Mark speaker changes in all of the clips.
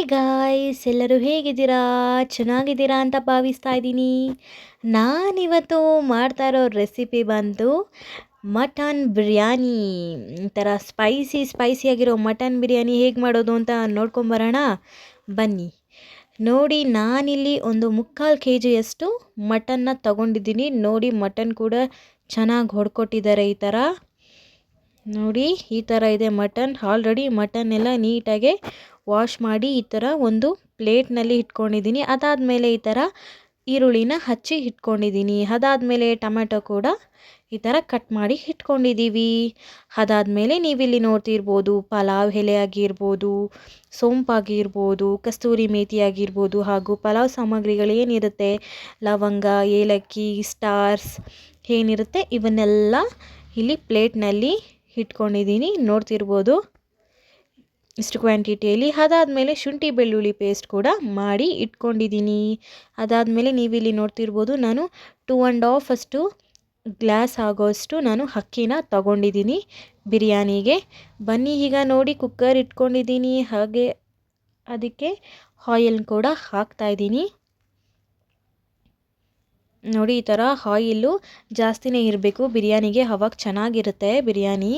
Speaker 1: Hi guys ಎಲ್ಲರೂ ಹೇಗಿದ್ದೀರಾ? ಚೆನ್ನಾಗಿದ್ದೀರಾ ಅಂತ ಭಾವಿಸ್ತಾ ಇದ್ದೀನಿ. ನಾನಿವತ್ತು ಮಾಡ್ತಾ ಇರೋ ರೆಸಿಪಿ ಬಂದು ಮಟನ್ ಬಿರಿಯಾನಿ. ಒಂಥರ ಸ್ಪೈಸಿ ಸ್ಪೈಸಿಯಾಗಿರೋ ಮಟನ್ ಬಿರಿಯಾನಿ ಹೇಗೆ ಮಾಡೋದು ಅಂತ ನೋಡ್ಕೊಂಬರೋಣ ಬನ್ನಿ. ನೋಡಿ, ನಾನಿಲ್ಲಿ ಒಂದು ಮುಕ್ಕಾಲು ಕೆ ಜಿಯಷ್ಟು ಮಟನ್ನ ತಗೊಂಡಿದ್ದೀನಿ. ನೋಡಿ, ಮಟನ್ ಕೂಡ ಚೆನ್ನಾಗಿ ಹೊಡ್ಕೊಟ್ಟಿದ್ದಾರೆ ಈ ಥರ. ನೋಡಿ, ಈ ಥರ ಇದೆ ಮಟನ್. ಆಲ್ರೆಡಿ ಮಟನ್ ಎಲ್ಲ ನೀಟಾಗಿ ವಾಶ್ ಮಾಡಿ ಈ ಥರ ಒಂದು ಪ್ಲೇಟ್ನಲ್ಲಿ ಇಟ್ಕೊಂಡಿದ್ದೀನಿ. ಅದಾದಮೇಲೆ ಈ ಥರ ಈರುಳ್ಳಿನ ಹಚ್ಚಿ ಇಟ್ಕೊಂಡಿದ್ದೀನಿ. ಅದಾದಮೇಲೆ ಟೊಮೆಟೊ ಕೂಡ ಈ ಥರ ಕಟ್ ಮಾಡಿ ಇಟ್ಕೊಂಡಿದ್ದೀವಿ. ಅದಾದಮೇಲೆ ನೀವಿಲ್ಲಿ ನೋಡ್ತಿರ್ಬೋದು, ಪಲಾವ್ ಎಲೆ ಆಗಿರ್ಬೋದು, ಸೋಂಪಾಗಿರ್ಬೋದು, ಕಸ್ತೂರಿ ಮೇಥಿ ಆಗಿರ್ಬೋದು ಹಾಗೂ ಪಲಾವ್ ಸಾಮಗ್ರಿಗಳು ಏನಿರುತ್ತೆ? ಲವಂಗ, ಏಲಕ್ಕಿ ಸ್ಟಾರ್ಸ್ ಏನಿರುತ್ತೆ? ಇವನ್ನೆಲ್ಲ ಇಲ್ಲಿ ಪ್ಲೇಟ್ನಲ್ಲಿ ಇಟ್ಕೊಂಡಿದ್ದೀನಿ. ನೋಡ್ತಿರ್ಬೋದು. ಇಷ್ಟು ಕ್ವಾಂಟಿಟಿಯಲ್ಲಿ ಅದಾದಮೇಲೆ ಶುಂಠಿ ಬೆಳ್ಳುಳ್ಳಿ ಪೇಸ್ಟ್ ಕೂಡ ಮಾಡಿ ಇಟ್ಕೊಂಡಿದ್ದೀನಿ. ಅದಾದಮೇಲೆ ನೀವಿಲ್ಲಿ ನೋಡ್ತಿರ್ಬೋದು ನಾನು ಟೂ ಆ್ಯಂಡ್ ಹಾಫ್ ಅಷ್ಟು ಗ್ಲಾಸ್ ಆಗೋಷ್ಟು ನಾನು ಅಕ್ಕಿನ ತಗೊಂಡಿದ್ದೀನಿ ಬಿರಿಯಾನಿಗೆ. ಬನ್ನಿ ಈಗ ನೋಡಿ ಕುಕ್ಕರ್ ಇಟ್ಕೊಂಡಿದ್ದೀನಿ. ಹಾಗೆ ಅದಕ್ಕೆ ಆಯಿಲ್ ಕೂಡ ಹಾಕ್ತಾಯಿದ್ದೀನಿ ನೋಡಿ, ಈ ಥರ ಆಯಿಲ್ಲು ಜಾಸ್ತಿನೇ ಇರಬೇಕು. ಬಿರಿಯಾನಿಗೆ ಅವಾಗ ಚೆನ್ನಾಗಿರುತ್ತೆ ಬಿರಿಯಾನಿ.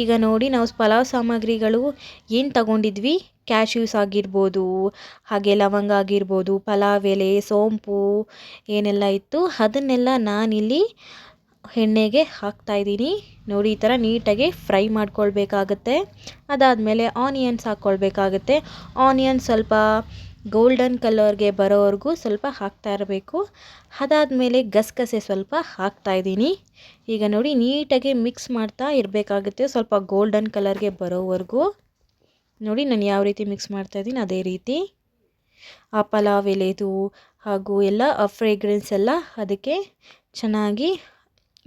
Speaker 1: ಈಗ ನೋಡಿ, ನಾವು ಪಲಾವ್ ಸಾಮಗ್ರಿಗಳು ಏನು ತಗೊಂಡಿದ್ವಿ? ಕ್ಯಾಶ್ಯೂಸ್ ಆಗಿರ್ಬೋದು, ಹಾಗೆ ಲವಂಗ ಆಗಿರ್ಬೋದು, ಪಲಾವ್ ಎಲೆ, ಸೋಂಪು, ಏನೆಲ್ಲ ಇತ್ತು. ಅದನ್ನೆಲ್ಲ ನಾನಿಲ್ಲಿ ಎಣ್ಣೆಗೆ ಹಾಕ್ತಾಯಿದ್ದೀನಿ ನೋಡಿ, ಈ ಥರ ನೀಟಾಗಿ ಫ್ರೈ ಮಾಡ್ಕೊಳ್ಬೇಕಾಗತ್ತೆ. ಅದಾದಮೇಲೆ ಆನಿಯನ್ಸ್ ಹಾಕ್ಕೊಳ್ಬೇಕಾಗತ್ತೆ. ಆನಿಯನ್ ಸ್ವಲ್ಪ ಗೋಲ್ಡನ್ ಕಲರ್ಗೆ ಬರೋವರೆಗೂ ಸ್ವಲ್ಪ ಹಾಕ್ತಾ ಇರಬೇಕು. ಅದಾದಮೇಲೆ ಗಸಗಸೆ ಸ್ವಲ್ಪ ಹಾಕ್ತಾ ಇದ್ದೀನಿ. ಈಗ ನೋಡಿ ನೀಟಾಗಿ ಮಿಕ್ಸ್ ಮಾಡ್ತಾ ಇರಬೇಕಾಗುತ್ತೆ ಸ್ವಲ್ಪ ಗೋಲ್ಡನ್ ಕಲರ್ಗೆ ಬರೋವರೆಗೂ. ನೋಡಿ ನಾನು ಯಾವ ರೀತಿ ಮಿಕ್ಸ್ ಮಾಡ್ತಾ ಇದ್ದೀನಿ, ಅದೇ ರೀತಿ. ಆ ಪಲಾವ್ ಎಲೆದು ಹಾಗೂ ಎಲ್ಲ ಫ್ರೇಗ್ರೆನ್ಸ್ ಎಲ್ಲ ಅದಕ್ಕೆ ಚೆನ್ನಾಗಿ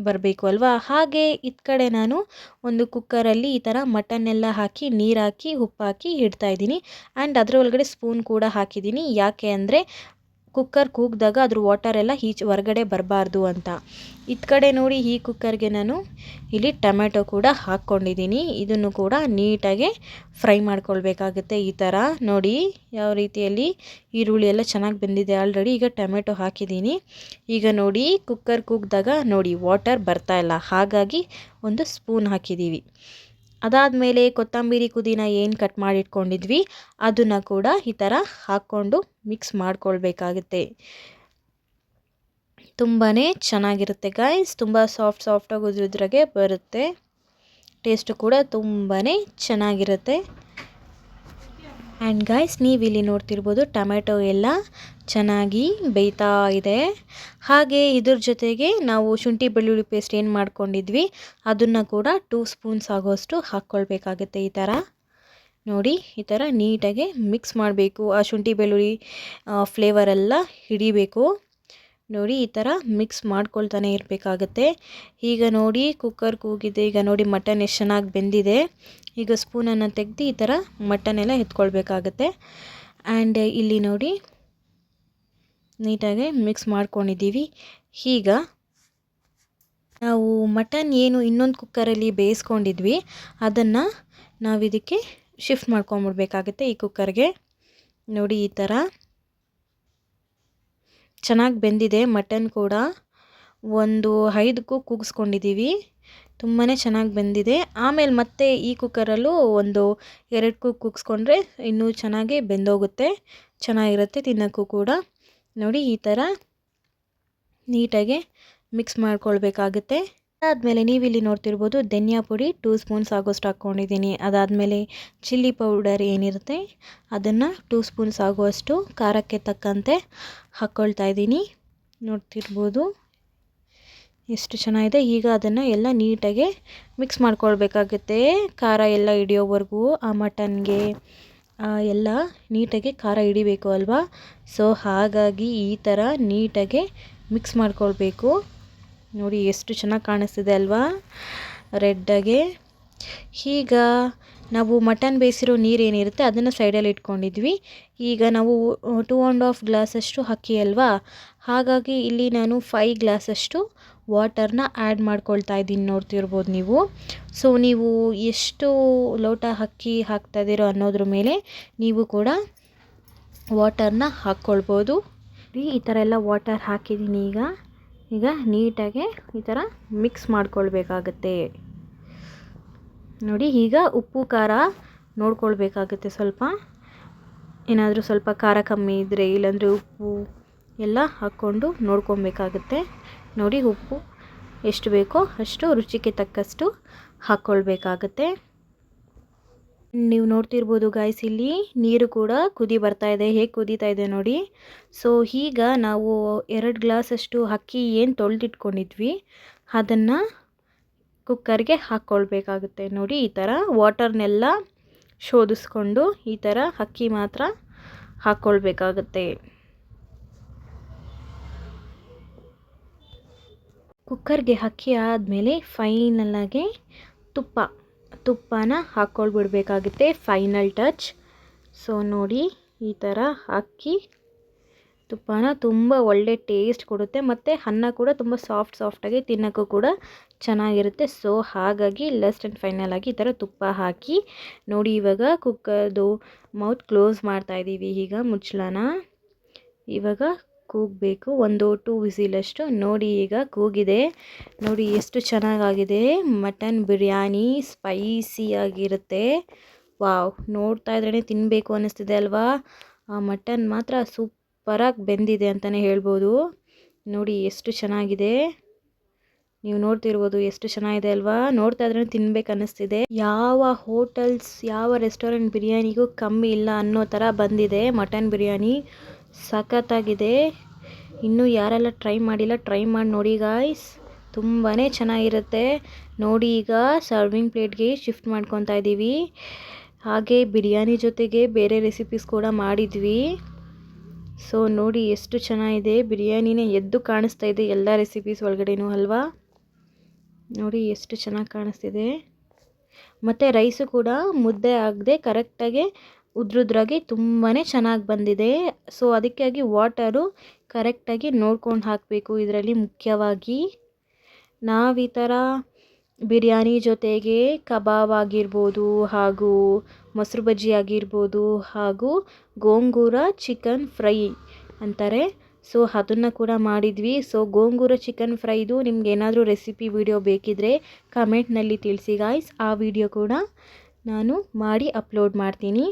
Speaker 1: ಬರಬೇಕು ಅಲ್ವಾ? ಹಾಗೆ ಇತ್ಕಡೆ ನಾನು ಒಂದು ಕುಕ್ಕರಲ್ಲಿ ಈ ಥರ ಮಟನ್ನೆಲ್ಲ ಹಾಕಿ ನೀರು ಹಾಕಿ ಉಪ್ಪು ಹಾಕಿ ಇಡ್ತಾಯಿದ್ದೀನಿ ಆ್ಯಂಡ್ ಅದರ ಒಳಗಡೆ ಸ್ಪೂನ್ ಕೂಡ ಹಾಕಿದ್ದೀನಿ. ಯಾಕೆ ಅಂದರೆ ಕುಕ್ಕರ್ ಕೂಗಿದಾಗ ಅದ್ರ ವಾಟರ್ ಎಲ್ಲ ಈಚೆ ಹೊರಗಡೆ ಬರಬಾರ್ದು ಅಂತ. ಇತ್ ಕಡೆ ನೋಡಿ ಈ ಕುಕ್ಕರ್ಗೆ ನಾನು ಇಲ್ಲಿ ಟೊಮೆಟೊ ಕೂಡ ಹಾಕ್ಕೊಂಡಿದ್ದೀನಿ ಇದನ್ನು ಕೂಡ ನೀಟಾಗಿ ಫ್ರೈ ಮಾಡ್ಕೊಳ್ಬೇಕಾಗುತ್ತೆ ಈ ಥರ ನೋಡಿ ಯಾವ ರೀತಿಯಲ್ಲಿ ಈರುಳ್ಳಿ ಎಲ್ಲ ಚೆನ್ನಾಗಿ ಬೆಂದಿದೆ ಆಲ್ರೆಡಿ ಈಗ ಟೊಮೆಟೊ ಹಾಕಿದ್ದೀನಿ ಈಗ ನೋಡಿ ಕುಕ್ಕರ್ ಕೂಗಿದಾಗ ನೋಡಿ ವಾಟರ್ ಬರ್ತಾ ಇಲ್ಲ. ಹಾಗಾಗಿ ಒಂದು ಸ್ಪೂನ್ ಹಾಕಿದ್ದೀವಿ ಅದಾದಮೇಲೆ ಕೊತ್ತಂಬರಿ ಕುದಿನ ಏನು ಕಟ್ ಮಾಡಿಟ್ಕೊಂಡಿದ್ವಿ, ಅದನ್ನು ಕೂಡ ಈ ಥರ ಹಾಕ್ಕೊಂಡು ಮಿಕ್ಸ್ ಮಾಡ್ಕೊಳ್ಬೇಕಾಗುತ್ತೆ. ತುಂಬಾ ಚೆನ್ನಾಗಿರುತ್ತೆ ಗಾಯ್ಸ್ ತುಂಬ ಸಾಫ್ಟ್ ಸಾಫ್ಟಾಗಿ ಉದ್ರುದ್ರಾಗೆ ಬರುತ್ತೆ. ಟೇಸ್ಟು ಕೂಡ ತುಂಬಾ ಚೆನ್ನಾಗಿರುತ್ತೆ. ಆ್ಯಂಡ್ ಗಾಯ್ಸ್ ನೀವು ಇಲ್ಲಿ ನೋಡ್ತಿರ್ಬೋದು ಟೊಮೆಟೊ ಎಲ್ಲ ಚೆನ್ನಾಗಿ ಬೇಯ್ತಾ ಇದೆ. ಹಾಗೆ ಇದ್ರ ಜೊತೆಗೆ ನಾವು ಶುಂಠಿ ಬೆಳ್ಳುಳ್ಳಿ ಪೇಸ್ಟ್ ಏನು ಮಾಡ್ಕೊಂಡಿದ್ವಿ, ಅದನ್ನು ಕೂಡ ಟೂ ಸ್ಪೂನ್ಸ್ ಆಗೋಷ್ಟು ಹಾಕ್ಕೊಳ್ಬೇಕಾಗುತ್ತೆ ಈ ಥರ ನೋಡಿ, ಈ ಥರ ನೀಟಾಗಿ ಮಿಕ್ಸ್ ಮಾಡಬೇಕು. ಆ ಶುಂಠಿ ಬೆಳ್ಳುಳ್ಳಿ ಫ್ಲೇವರೆಲ್ಲ ಹಿಡಿಬೇಕು. ನೋಡಿ ಈ ಥರ ಮಿಕ್ಸ್ ಮಾಡ್ಕೊಳ್ತಾನೆ ಇರಬೇಕಾಗತ್ತೆ. ಈಗ ನೋಡಿ ಕುಕ್ಕರ್ ಕೂಗಿದೆ ಈಗ ನೋಡಿ ಮಟನ್ ಎಷ್ಟು ಚೆನ್ನಾಗಿ ಬೆಂದಿದೆ. ಈಗ ಸ್ಪೂನನ್ನು ತೆಗೆದು ಈ ಥರ ಮಟನೆಲ್ಲ ಎತ್ಕೊಳ್ಬೇಕಾಗತ್ತೆ. ಆ್ಯಂಡ್ ಇಲ್ಲಿ ನೋಡಿ ನೀಟಾಗಿ ಮಿಕ್ಸ್ ಮಾಡ್ಕೊಂಡಿದ್ದೀವಿ. ಈಗ ನಾವು ಮಟನ್ ಏನು ಇನ್ನೊಂದು ಕುಕ್ಕರಲ್ಲಿ ಬೇಯಿಸ್ಕೊಂಡಿದ್ವಿ. ಅದನ್ನು ನಾವು ಇದಕ್ಕೆ ಶಿಫ್ಟ್ ಮಾಡ್ಕೊಂಬಿಡ್ಬೇಕಾಗತ್ತೆ ಈ ಕುಕ್ಕರ್ಗೆ ನೋಡಿ ಈ ಥರ. ಚೆನ್ನಾಗಿ ಬೆಂದಿದೆ, ಮಟನ್ ಕೂಡ. ಒಂದು ಐದಕ್ಕೂ ಕೂಗಿಸ್ಕೊಂಡಿದ್ದೀವಿ ತುಂಬಾ ಚೆನ್ನಾಗಿ ಬೆಂದಿದೆ. ಆಮೇಲೆ ಮತ್ತೆ ಈ ಕುಕ್ಕರಲ್ಲೂ ಒಂದು ಎರಡು ಕುಕ್ ಕೂಗಿಸ್ಕೊಂಡ್ರೆ ಇನ್ನೂ ಚೆನ್ನಾಗಿ ಬೆಂದೋಗುತ್ತೆ. ಚೆನ್ನಾಗಿರುತ್ತೆ ತಿನ್ನೋಕ್ಕೂ ಕೂಡ. ನೋಡಿ ಈ ಥರ ನೀಟಾಗಿ ಮಿಕ್ಸ್ ಮಾಡ್ಕೊಳ್ಬೇಕಾಗುತ್ತೆ. ಅದಾದಮೇಲೆ ನೀವಿಲ್ಲಿ ನೋಡ್ತಿರ್ಬೋದು ಧನಿಯಾ ಪುಡಿ ಟೂ ಸ್ಪೂನ್ಸ್ ಆಗೋಷ್ಟು ಹಾಕ್ಕೊಂಡಿದ್ದೀನಿ. ಅದಾದಮೇಲೆ ಚಿಲ್ಲಿ ಪೌಡರ್ ಏನಿರುತ್ತೆ ಅದನ್ನು ಟೂ ಸ್ಪೂನ್ಸ್ ಆಗುವಷ್ಟು ಖಾರಕ್ಕೆ ತಕ್ಕಂತೆ ಹಾಕ್ಕೊಳ್ತಾ ಇದ್ದೀನಿ. ನೋಡ್ತಿರ್ಬೋದು ಎಷ್ಟು ಚೆನ್ನಾಗಿದೆ. ಈಗ ಅದನ್ನು ಎಲ್ಲ ನೀಟಾಗಿ ಮಿಕ್ಸ್ ಮಾಡ್ಕೊಳ್ಬೇಕಾಗುತ್ತೆ. ಖಾರ ಎಲ್ಲ ಹಿಡಿಯೋವರೆಗೂ ಆ ಮಟನ್ಗೆ ಎಲ್ಲ ನೀಟಾಗಿ ಖಾರ ಹಿಡಿಬೇಕು ಅಲ್ವಾ? ಸೊ ಹಾಗಾಗಿ ಈ ಥರ ನೀಟಾಗಿ ಮಿಕ್ಸ್ ಮಾಡ್ಕೊಳ್ಬೇಕು. ನೋಡಿ ಎಷ್ಟು ಚೆನ್ನಾಗಿ ಕಾಣಿಸ್ತಿದೆ ಅಲ್ವಾ? ರೆಡ್ಡಾಗೆ ಈಗ ನಾವು ಮಟನ್ ಬೇಯಿಸಿರೋ ನೀರು ಏನಿರುತ್ತೆ ಅದನ್ನು ಸೈಡಲ್ಲಿ ಇಟ್ಕೊಂಡಿದ್ವಿ. ಈಗ ನಾವು ಟೂ ಆ್ಯಂಡ್ ಹಾಫ್ ಗ್ಲಾಸಷ್ಟು ಅಕ್ಕಿ ಅಲ್ವಾ? ಹಾಗಾಗಿ ಇಲ್ಲಿ ನಾನು ಫೈ ಗ್ಲಾಸಷ್ಟು ವಾಟರ್ನ ಆ್ಯಡ್ ಮಾಡ್ಕೊಳ್ತಾ ಇದ್ದೀನಿ ನೋಡ್ತಿರ್ಬೋದು ನೀವು. ಸೊ ನೀವು ಎಷ್ಟು ಲೋಟ ಅಕ್ಕಿ ಹಾಕ್ತಾ ಇದ್ದೀರೋ ಅನ್ನೋದ್ರ ಮೇಲೆ ನೀವು ಕೂಡ ವಾಟರ್ನ ಹಾಕ್ಕೊಳ್ಬೋದು. ಈ ಥರ ಎಲ್ಲ ವಾಟರ್ ಹಾಕಿದ್ದೀನಿ ಈಗ. ಈಗ ನೀಟಾಗಿ ಈ ಥರ ಮಿಕ್ಸ್ ಮಾಡ್ಕೊಳ್ಬೇಕಾಗತ್ತೆ. ನೋಡಿ, ಈಗ ಉಪ್ಪು, ಖಾರ ನೋಡ್ಕೊಳ್ಬೇಕಾಗುತ್ತೆ ಸ್ವಲ್ಪ. ಏನಾದರೂ ಸ್ವಲ್ಪ ಖಾರ ಕಮ್ಮಿ ಇದ್ದರೆ ಇಲ್ಲಾಂದರೆ ಉಪ್ಪು ಎಲ್ಲ ಹಾಕ್ಕೊಂಡು ನೋಡ್ಕೊಬೇಕಾಗುತ್ತೆ ನೋಡಿ, ಉಪ್ಪು ಎಷ್ಟು ಬೇಕೋ ಅಷ್ಟು ರುಚಿಗೆ ತಕ್ಕಷ್ಟು ಹಾಕ್ಕೊಳ್ಬೇಕಾಗತ್ತೆ. ನೀವು ನೋಡ್ತಿರ್ಬೋದು ಗಾಯ್ಸ್ ಇಲ್ಲಿ ನೀರು ಕೂಡ ಕುದಿ ಬರ್ತಾ ಇದೆ. ಹೇಗೆ ಕುದೀತಾ ಇದೆ ನೋಡಿ. ಸೊ ಈಗ ನಾವು ಎರಡು ಗ್ಲಾಸಷ್ಟು ಅಕ್ಕಿ ಏನು ತೊಳೆದಿಟ್ಕೊಂಡಿದ್ವಿ, ಅದನ್ನು ಕುಕ್ಕರ್ಗೆ ಹಾಕ್ಕೊಳ್ಬೇಕಾಗುತ್ತೆ ನೋಡಿ, ಈ ಥರ ವಾಟರ್ನೆಲ್ಲ ಶೋಧಿಸ್ಕೊಂಡು ಈ ಥರ ಅಕ್ಕಿ ಮಾತ್ರ ಹಾಕ್ಕೊಳ್ಬೇಕಾಗುತ್ತೆ ಕುಕ್ಕರ್ಗೆ ಅಕ್ಕಿ ಆದಮೇಲೆ ಫೈನಲ್ಲಾಗಿ ತುಪ್ಪ. ತುಪ್ಪನ ಹಾಕ್ಕೊಳ್ಬಿಡ್ಬೇಕಾಗುತ್ತೆ ಫೈನಲ್ ಟಚ್ ಸೊ ನೋಡಿ, ಈ ಥರ ಹಾಕಿ ತುಪ್ಪನ ತುಂಬ ಒಳ್ಳೆ ಟೇಸ್ಟ್ ಕೊಡುತ್ತೆ ಮತ್ತು ಅನ್ನ ಕೂಡ ತುಂಬ ಸಾಫ್ಟ್ ಸಾಫ್ಟಾಗಿ ತಿನ್ನೋಕ್ಕೂ ಕೂಡ ಚೆನ್ನಾಗಿರುತ್ತೆ. ಸೊ ಹಾಗಾಗಿ ಲಾಸ್ಟ್ ಆ್ಯಂಡ್ ಫೈನಲ್ ಆಗಿ ಈ ಥರ ತುಪ್ಪ ಹಾಕಿ ನೋಡಿ, ಇವಾಗ ಕುಕ್ಕರ್ದು ಮೌತ್ ಕ್ಲೋಸ್ ಮಾಡ್ತಾಯಿದ್ದೀವಿ ಈಗ ಮುಚ್ಚಳನ. ಇವಾಗ ಕೂಗಬೇಕು. ಒಂದು ಟೂ ವಿಸಿಲಷ್ಟು ನೋಡಿ ಈಗ ಕೂಗಿದೆ. ನೋಡಿ ಎಷ್ಟು ಚೆನ್ನಾಗಾಗಿದೆ. ಮಟನ್ ಬಿರಿಯಾನಿ ಸ್ಪೈಸಿಯಾಗಿರುತ್ತೆ ವಾವ್. ನೋಡ್ತಾ ಇದ್ರೇ ತಿನ್ನಬೇಕು ಅನ್ನಿಸ್ತಿದೆ ಅಲ್ವಾ? ಆ ಮಟನ್ ಮಾತ್ರ ಸೂಪರಾಗಿ ಬೆಂದಿದೆ ಅಂತಲೇ ಹೇಳ್ಬೋದು. ನೋಡಿ ಎಷ್ಟು ಚೆನ್ನಾಗಿದೆ. ನೀವು ನೋಡ್ತಿರ್ಬೋದು ಎಷ್ಟು ಚೆನ್ನಾಗಿದೆ ಅಲ್ವಾ? ನೋಡ್ತಾ ಇದ್ರೆ ತಿನ್ಬೇಕು ಅನ್ನಿಸ್ತಿದೆ. ಯಾವ ಹೋಟೆಲ್ಸ್, ಯಾವ ರೆಸ್ಟೋರೆಂಟ್ ಬಿರಿಯಾನಿಗೂ ಕಮ್ಮಿ ಇಲ್ಲ ಅನ್ನೋ ಥರ ಬಂದಿದೆ ಮಟನ್ ಬಿರಿಯಾನಿ. ಸಖತ್ತಾಗಿದೆ. ಇನ್ನೂ ಯಾರೆಲ್ಲ ಟ್ರೈ ಮಾಡಿಲ್ಲ, ಟ್ರೈ ಮಾಡಿ ನೋಡಿ ಗಾಯ್ಸ್ ತುಂಬಾ ಚೆನ್ನಾಗಿರುತ್ತೆ. ನೋಡಿ ಈಗ ಸರ್ವಿಂಗ್ ಪ್ಲೇಟ್ಗೆ ಶಿಫ್ಟ್ ಮಾಡ್ಕೊತಾ ಇದ್ದೀವಿ. ಹಾಗೆ ಬಿರಿಯಾನಿ ಜೊತೆಗೆ ಬೇರೆ ರೆಸಿಪೀಸ್ ಕೂಡ ಮಾಡಿದ್ವಿ. ಸೊ ನೋಡಿ ಎಷ್ಟು ಚೆನ್ನಾಗಿದೆ. ಬಿರಿಯಾನಿನೇ ಎದ್ದು ಕಾಣಿಸ್ತಾ ಇದೆ ಎಲ್ಲ ರೆಸಿಪೀಸ್ ಒಳಗಡೆನೂ ಅಲ್ವಾ? ನೋಡಿ ಎಷ್ಟು ಚೆನ್ನಾಗಿ ಕಾಣಿಸ್ತಿದೆ. ಮತ್ತು ರೈಸು ಕೂಡ ಮುದ್ದೆ ಆಗದೆ ಕರೆಕ್ಟಾಗಿ ಉದ್ರುದ್ರಾಗಿ ತುಂಬಾ ಚೆನ್ನಾಗಿ ಬಂದಿದೆ. ಸೊ ಅದಕ್ಕಾಗಿ ವಾಟರು ಕರೆಕ್ಟಾಗಿ ನೋಡ್ಕೊಂಡು ಹಾಕಬೇಕು ಇದರಲ್ಲಿ ಮುಖ್ಯವಾಗಿ. ನಾವು ಈ ಥರ ಬಿರಿಯಾನಿ ಜೊತೆಗೆ ಕಬಾಬ್ ಆಗಿರ್ಬೋದು ಹಾಗೂ ಮೊಸರು ಬಜ್ಜಿ ಆಗಿರ್ಬೋದು ಹಾಗೂ ಗೋಂಗೂರ ಚಿಕನ್ ಫ್ರೈ ಅಂತಾರೆ. ಸೊ ಅದನ್ನು ಕೂಡ ಮಾಡಿದ್ವಿ. ಸೊ ಗೋಂಗೂರ ಚಿಕನ್ ಫ್ರೈದು ನಿಮ್ಗೆ ಏನಾದರೂ ರೆಸಿಪಿ ವಿಡಿಯೋ ಬೇಕಿದ್ರೆ ಕಮೆಂಟ್ನಲ್ಲಿ ತಿಳಿಸಿ ಗಾಯ್ಸ್ ಆ ವಿಡಿಯೋ ಕೂಡ ನಾನು ಮಾಡಿ ಅಪ್ಲೋಡ್ ಮಾಡ್ತೀನಿ.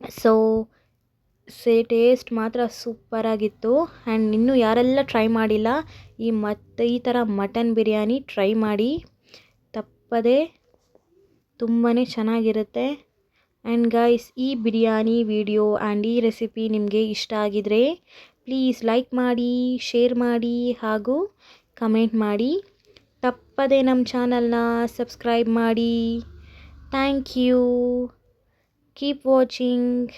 Speaker 1: ಸೊ ಸೇ ಟೇಸ್ಟ್ ಮಾತ್ರ ಸೂಪರಾಗಿತ್ತು ಆ್ಯಂಡ್ ಇನ್ನೂ ಯಾರೆಲ್ಲ ಟ್ರೈ ಮಾಡಿಲ್ಲ, ಈ ಮತ್ತು, ಈ ಥರ ಮಟನ್ ಬಿರಿಯಾನಿ ಟ್ರೈ ಮಾಡಿ, ತಪ್ಪದೆ ತುಂಬಾ ಚೆನ್ನಾಗಿರುತ್ತೆ. ಆ್ಯಂಡ್ ಗೈಸ್ ಈ ಬಿರಿಯಾನಿ ವಿಡಿಯೋ ಆ್ಯಂಡ್ ಈ ರೆಸಿಪಿ ನಿಮಗೆ ಇಷ್ಟ ಆಗಿದರೆ ಪ್ಲೀಸ್ ಲೈಕ್ ಮಾಡಿ ಶೇರ್ ಮಾಡಿ, ಹಾಗೂ ಕಮೆಂಟ್ ಮಾಡಿ. ತಪ್ಪದೆ ನಮ್ಮ ಚಾನಲ್ನ ಸಬ್ಸ್ಕ್ರೈಬ್ ಮಾಡಿ. Thank you keep watching.